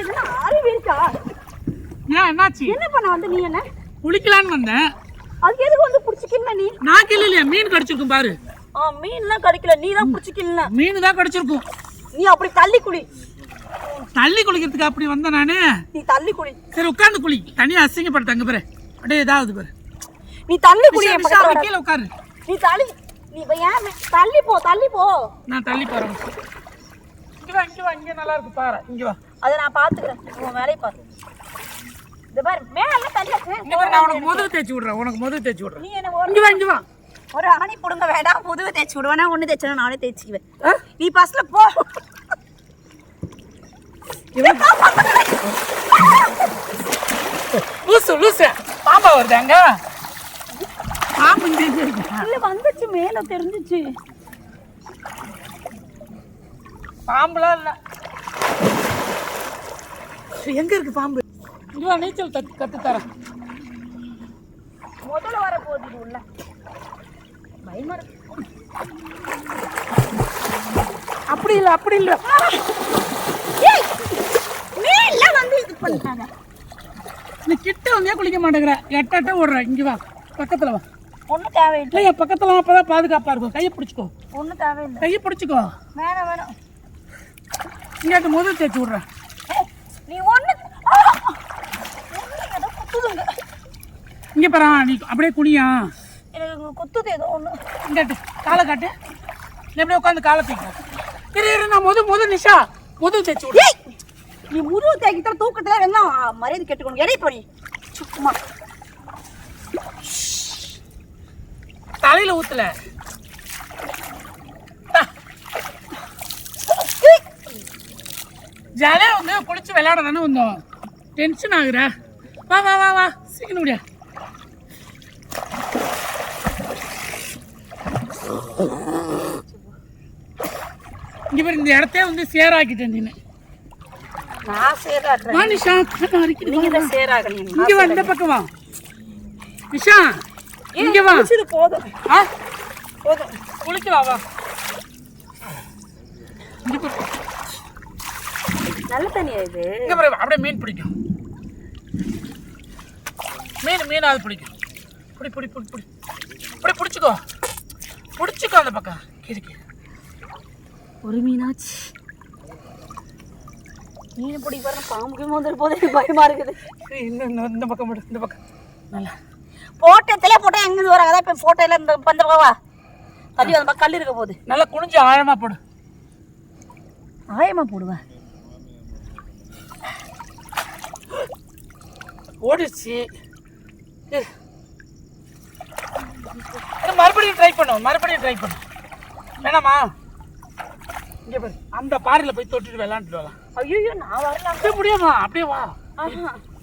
என்ன அறிவு இருக்கா ஏன் என்னாச்சு? என்ன பண்ண வந்து நீ என்ன? குளிக்கலான்னு வந்தேன். அதுக்கு எதுக்கு வந்து புடிச்சிக்கல நீ? நான் இல்லையா மீன் கடிச்சிருக்கும் பாரு. ஆ மீன்லாம் கிடைக்கல. நீ தான் புடிச்சிக்கல மீன் தான் கடிச்சிருக்கும். நீ அப்படி தள்ளி குளி தள்ளி குளிக்கிறதுக்கு அப்படி வந்தேன் நானு. நீ தள்ளி குளி சரி உட்காந்து குளி. தனியா அசிங்கப்படுத்த அங்க பாரு. அப்படியே ஏதாவது பாரு. நீ தள்ளி குளி. கீழே உட்காரு. நீ தள்ளி நீ ஏன் தள்ளி போ தள்ளி போ. நான் தள்ளி போறேன். இங்க வா இங்க வா இங்க நல்லா இருக்கு பாரு. இங்க வா. அதை நான் பாத்துக்கிறேன் உன் வேலையை பாரு. இந்த பாரு மேல தள்ளி பாரு நான் உனக்கு முதுகு தேய்ச்சி விடுறேன் உனக்கு முதுகு தேய்ச்சி விடுறேன். நீ என்ன ஒரு இங்க வா இங்க வா. ஒரு ஆணி புடுங்க வேண்டாம் முதுகு தேய்ச்சி விடுவேனா ஒண்ணு தேய்ச்சா நானே தேய்ச்சிக்குவேன். நீ பஸ்ல போ. லூசு லூசு. பாம்பா வருது அங்க. பாம்பு இல்ல வந்துச்சு மேல தெரிஞ்சுச்சு. பாம்புலாம் இல்ல. எங்க இருக்கு பாம்பு? இங்க வா நீச்சல் கத்து கத்து தரேன் முதல்ல வர போகுது உள்ள. பயமா அப்படி இல்ல அப்படி இல்ல. வந்து இது பண்ணாத நீ கிட்ட வந்தே குளிக்க மாட்டேங்கிற. எட்ட ஓடுற. இங்க வா. பக்கத்துல வா. ஒன்றும் தேவையில்லை. இல்லையா பக்கத்துல வா, அப்பதான் பாதுகாப்பா இருக்கும். கையை பிடிச்சிக்கோ. ஒன்றும் தேவையில்லை. கையை பிடிச்சிக்கோ. வேணாம் வேணாம் இங்க முதல் தேய்ச்சி விடுறேன். நீ ஒன்று இங்க பாரா நீ அப்படியே குனியா. எனக்கு குத்துது ஏதோ ஒன்று இங்க காலை காட்டு. நீ அப்படியே உட்காந்து காலை தூக்க இரு இரு நான் முது முது நிஷா. முது தேய்ச்சி ஏய் நீ முருகு தேக்கிட்ட தூக்கத்துல வேணா மரியாதை கேட்டுக்கணும்? எடை போடி சும்மா. தலையில ஊத்தல. ஜாலியா வந்து குளிச்சு விளையாட தானே வந்தோம். டென்ஷன் ஆகுற. வா வா வா வா. சீக்கிரம் முடியா. இங்க பாரு இந்த இடத்தையே வந்து சேராக்கிட்டேன் நீ நான் சேராடுறேன். வா நிஷா. நீங்க தான் சேராகணும். இங்க வா இந்த பக்கம் வா. நிஷா இங்க வா. இது போதும். ஆ? போதும். குளிக்க வா வா. இங்க நல்ல தண்ணியா இது? இங்க பாரு அப்படியே மீன் பிடிக்கும். மீன் மீன் அது பிடிக்கும் பிடி பிடி பிடி. பிடி இப்படி பிடிச்சிக்கோ. பிடிச்சிக்கோ அந்த பக்கம். கிறுக்கி ஒரு மீனாச்சு. மீன் பிடி பாருங்க பாம்புக்கு முதல் போது பயமா இருக்குது. இந்த இந்த- பக்கம் போடு இந்த பக்கம். நல்லா. போட்டோத்திலே போட்டோ எங்கிருந்து வராங்க அதான் இப்போ ஃபோட்டோல இந்த பந்த பக்கவா தள்ளி அந்த பக்கம் கல் இருக்க போகுது. நல்லா குனிஞ்சு ஆழமா போடு. ஆயமா போடுவேன். இரு, மறுபடியும் ட்ரை பண்ணும் மறுபடியும் ட்ரை பண்ணும் வேணாமா? இங்க பாரு அந்த பாறையில போய் தொட்டுட்டு விளாண்டுட்டு வரலாம் ஐயோ நான் வரலாம் அப்படியே முடியுமா அப்படியே வா.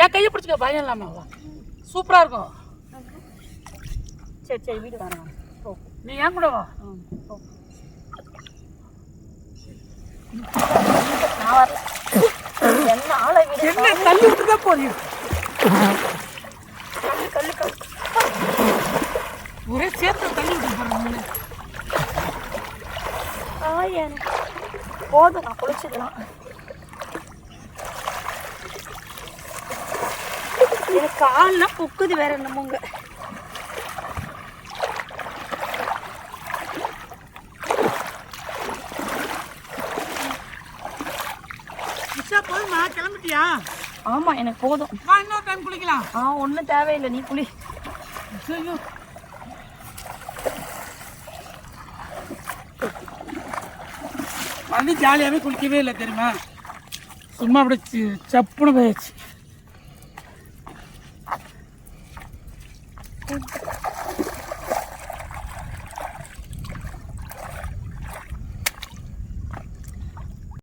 என் கையை பிடிச்சிக்க பயம் இல்லாம வா. சூப்பரா இருக்கும். சரி சரி வீடு வரேன். நீ ஏன் கூட வா. நான் வரல என்ன ஆளை என்ன தள்ளி விட்டு தான் போறீங்க ஒரே சேர்த்து தள்ளி விட்டு போறீங்க போதும் நான் குளிச்சதுலாம் எனக்கு கால்லாம் புக்குது வேற என்னமோங்க நிஷா போதுமா கிளம்பிட்டியா ஆமா எனக்கு போதும் இன்னொரு டைம் குளிக்கலாம் ஆ ஒன்றும் தேவையில்லை நீ குளி ஐயோ வந்து ஜாலியாகவே குளிக்கவே இல்லை தெரியுமா? சும்மா அப்படி சப்புன்னு போயிடுச்சு